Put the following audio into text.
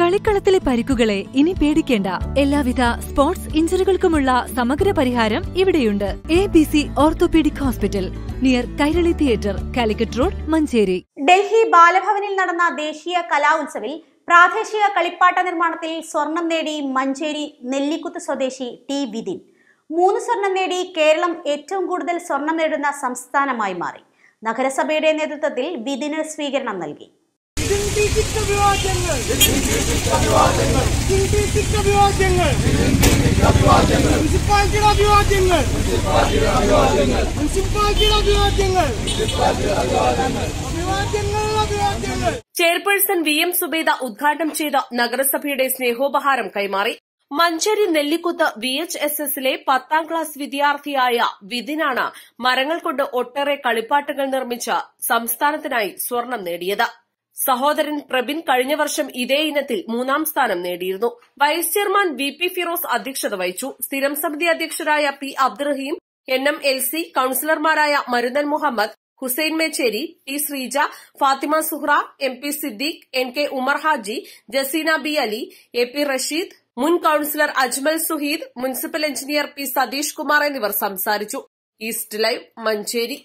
കളിക്കളത്തിലെ പരിക്കുകളെ ഇനി പേടിക്കേണ്ട. എല്ലാവിധ സ്പോർട്സ് ഇഞ്ചുറികൾക്കുമുള്ള സമഗ്ര പരിഹാരം ഇവിടെയുണ്ട്. A B C orthopaedic hospital near Kairali theatre Calicut road Manjeri. Delhi ബാലഭവനിൽ നടന്ന ദേശീയ കലാ ഉത്സവിൽ പ്രാദേശിക കളിപ്പാട്ട നിർമ്മാണത്തിൽ സ്വർണം നേടി മഞ്ചേരി നെല്ലിക്കുത്ത് സ്വദേശി ടി വിതിൻ. മൂന്ന് സ്വർണം നേടി കേരളം ഏറ്റവും കൂടുതൽ സ്വർണം നേടുന്ന സംസ്ഥാനമായി മാറി. നഗരസഭയുടെ നേതൃത്വത്തിൽ വിതിന് സ്വീകരണം നൽകി. ചിന്തിച്ചിട്ട വിവാദങ്ങൾ ചിന്തിച്ചിട്ട വിവാദങ്ങൾ മുനിസിപ്പാലിറ്റിയുടെ അഭിവാദ്യങ്ങൾ മുനിസിപ്പാലിറ്റിയുടെ അഭിവാദ്യങ്ങൾ അഭിവാദ്യങ്ങൾ അഭിവാദ്യങ്ങൾ ചെയർപേഴ്സൺ വി എം സുബേദ ഉദ്ഘാടനം ചെയ്ത നഗരസഭയുടെ സ്നേഹോപഹാരം കൈമാറി. Manjeri Nellikuth V H S എസിലെ പത്താം ക്ലാസ് വിദ്യാർത്ഥിയായ വിതിനാണ് മരങ്ങൾ കൊണ്ട് ഒട്ടേറെ കളിപ്പാട്ടുകൾ നിർമ്മിച്ച് സംസ്ഥാനത്തിനായി സ്വർണം നേടിയത്. സഹോദരൻ പ്രബിൻ കഴിഞ്ഞ വർഷം ഇതേ ഇനത്തിൽ മൂന്നാം സ്ഥാനം നേടിയിരുന്നു. Vice chairman V P Firoz അധ്യക്ഷത വഹിച്ചു. സ്ഥിരം സമിതി അധ്യക്ഷരായ P Abdurahim N M L C കൌൺസിലർമാരായ Maruthan Muhammad Hussain Mecheri P Sreeja Fathima Suhra M P Siddique N K Umar Haji Jaseena B Ali A P Rasheed മുൻ councillor Ajmal Suheed municipal engineer P Satheesh Kumar എന്നിവർ സംസാരിച്ചു. East live Manjeri.